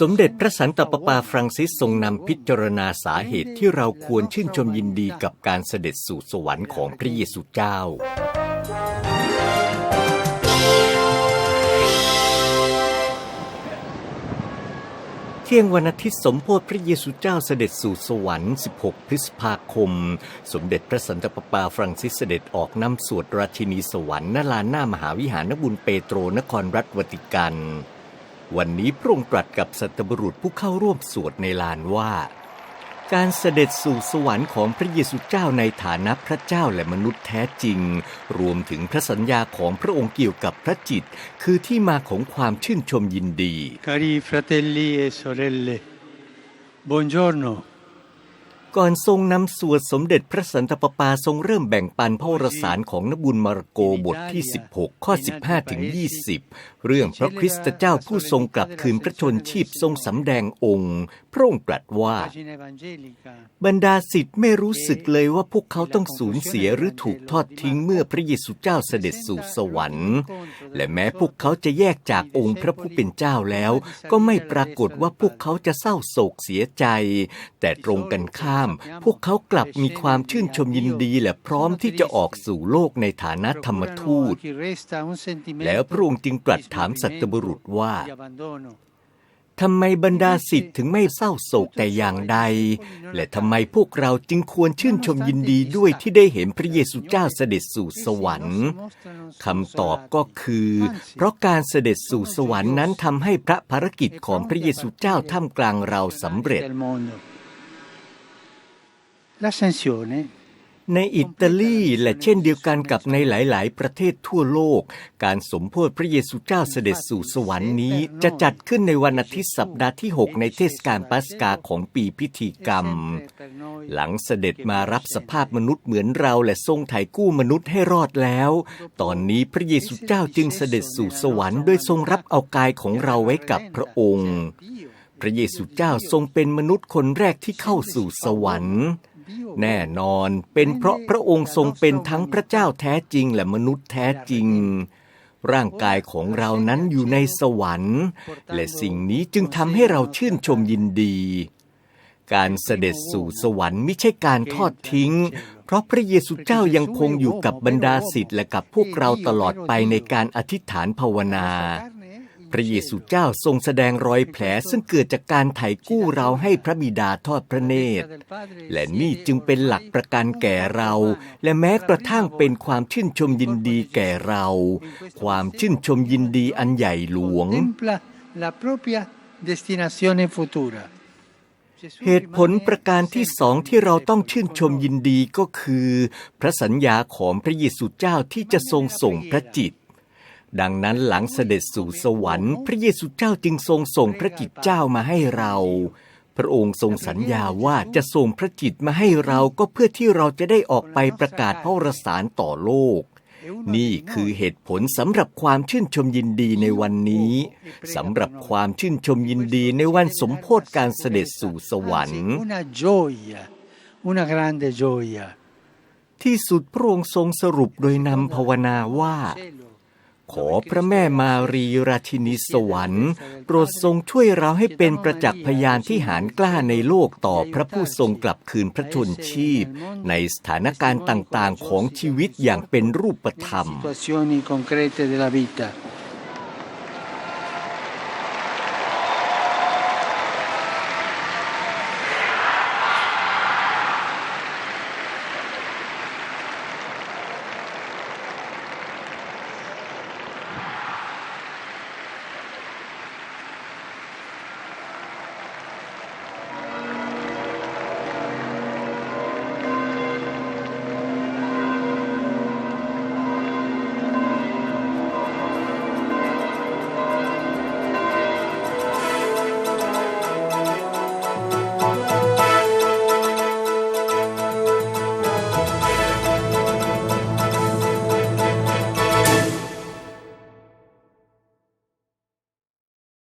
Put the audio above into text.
สมเด็จพระสันตะปาปาฟรังซิสทรงนำพิจารณาสาเหตุที่เราควรชื่นชมยินดีกับการเสด็จสู่สวรรค์ของพระเยซูเจ้า เที่ยงวันอาทิตย์สมโพธิพระเยซูเจ้าเสด็จสู่สวรรค์ 16 พฤษภาคม สมเด็จพระสันตะปาปาฟรังซิสเสด็จออกนำสวดราชินีสวรรค์ณลานหน้ามหาวิหารนบุญเปโตรนครรัฐวติกัน วันนี้พระองค์ตรัสกับสัตบุรุษผู้เข้าร่วมสวดในลานว่า การเสด็จสู่สวรรค์ของพระเยซูเจ้าในฐานะพระเจ้าและมนุษย์แท้จริง รวมถึงพระสัญญาของพระองค์เกี่ยวกับพระจิต คือที่มาของความชื่นชมยินดี Cari fratelli e sorelle, buongiorno. ก่อนทรงนำสวดสมเด็จพระสันตะปาปาทรงเริ่มแบ่งปันพระวรสารของนบุญมาระโกบทที่ 16 ข้อ 15 ถึง 20 เรื่องพระคริสตเจ้าผู้ทรงกลับคืนพระชนชีพทรงสำแดงองค์ พระองค์ตรัสว่า Pagina evangelica. บรรดาสิทธิ์ไม่รู้สึกเลยว่าพวกเขาต้องสูญเสียหรือถูกทอดทิ้งเมื่อพระเยซูเจ้าเสด็จสู่สวรรค์ และแม้พวกเขาจะแยกจากองค์พระผู้เป็นเจ้าแล้ว ก็ไม่ปรากฏว่าพวกเขาจะเศร้าโศกเสียใจ แต่ตรงกันข้ามพวกเขากลับมีความชื่นชมยินดีและพร้อมที่จะออกสู่โลกในฐานะธรรมทูต แล้วพระองค์จึงตรัสถามสัตบุรุษว่าทำไมบรรดาสิทธิ์ถึงไม่เศร้าโศกแต่อย่างใด และทำไมพวกเราจึงควรชื่นชมยินดีด้วยที่ได้เห็นพระเยซูเจ้าเสด็จสู่สวรรค์คำตอบก็คือ เพราะการเสด็จสู่สวรรค์นั้นทำให้พระภารกิจของพระเยซูเจ้าท่ามกลางเราสำเร็จ ในอิตาลีและเช่นเดียวกันกับในหลาย ๆ ประเทศทั่วโลก การสมโพธิพระเยซูเจ้าเสด็จสู่สวรรค์นี้ จะจัดขึ้นในวันอาทิตย์สัปดาห์ที่ 6 ในเทศกาลปัสกาของปีพิธีกรรม หลังเสด็จมารับสภาพมนุษย์เหมือนเราและทรงไถ่กู้มนุษย์ให้รอดแล้ว ตอนนี้พระเยซูเจ้าจึงเสด็จสู่สวรรค์โดยทรงรับเอากายของเราไว้กับพระองค์ พระเยซูเจ้าทรงเป็นมนุษย์คนแรกที่เข้าสู่สวรรค์ แน่นอนเป็นเพราะพระองค์ทรงเป็นทั้งพระเจ้าแท้จริงและมนุษย์แท้จริง ร่างกายของเรานั้นอยู่ในสวรรค์ และสิ่งนี้จึงทำให้เราชื่นชมยินดี การเสด็จสู่สวรรค์ไม่ใช่การทอดทิ้ง เพราะพระเยซูเจ้ายังคงอยู่กับบรรดาศิษย์และกับพวกเราตลอดไปในการอธิษฐานภาวนา พระเยซูเจ้าทรงแสดงรอยแผลซึ่งเกิดจากการไถ่กู้เราให้พระบิดาทอดพระเนตร และนี่จึงเป็นหลักประกันแก่เรา และแม้กระทั่งเป็นความชื่นชมยินดีแก่เรา ความชื่นชมยินดีอันใหญ่หลวง เหตุผลประการที่สองที่เราต้องชื่นชมยินดีก็คือ พระสัญญาของพระเยซูเจ้าที่จะทรงส่งพระจิต ดังนั้นหลังเสด็จสู่สวรรค์ พระเยซูเจ้าจึงทรงส่งพระจิตเจ้ามาให้เรา พระองค์ทรงสัญญาว่าจะส่งพระจิตมาให้เราก็เพื่อที่เราจะได้ออกไปประกาศพระวรสารต่อโลก นี่คือเหตุผลสำหรับความชื่นชมยินดีในวันนี้สำหรับความชื่นชมยินดีในวันสมโพธิการเสด็จสู่สวรรค์ Una gioia, una grande gioia. ที่สุดพระองค์ทรงสรุปโดยนำภาวนาว่า ขอพระแม่มารีราชินีสวรรค์โปรดทรงช่วยเราให้เป็นประจักษ์พยานที่หารกล้าในโลกต่อพระผู้ทรงกลับคืนพระชนชีพ ในสถานการณ์ต่างๆของชีวิตอย่างเป็นรูปธรรม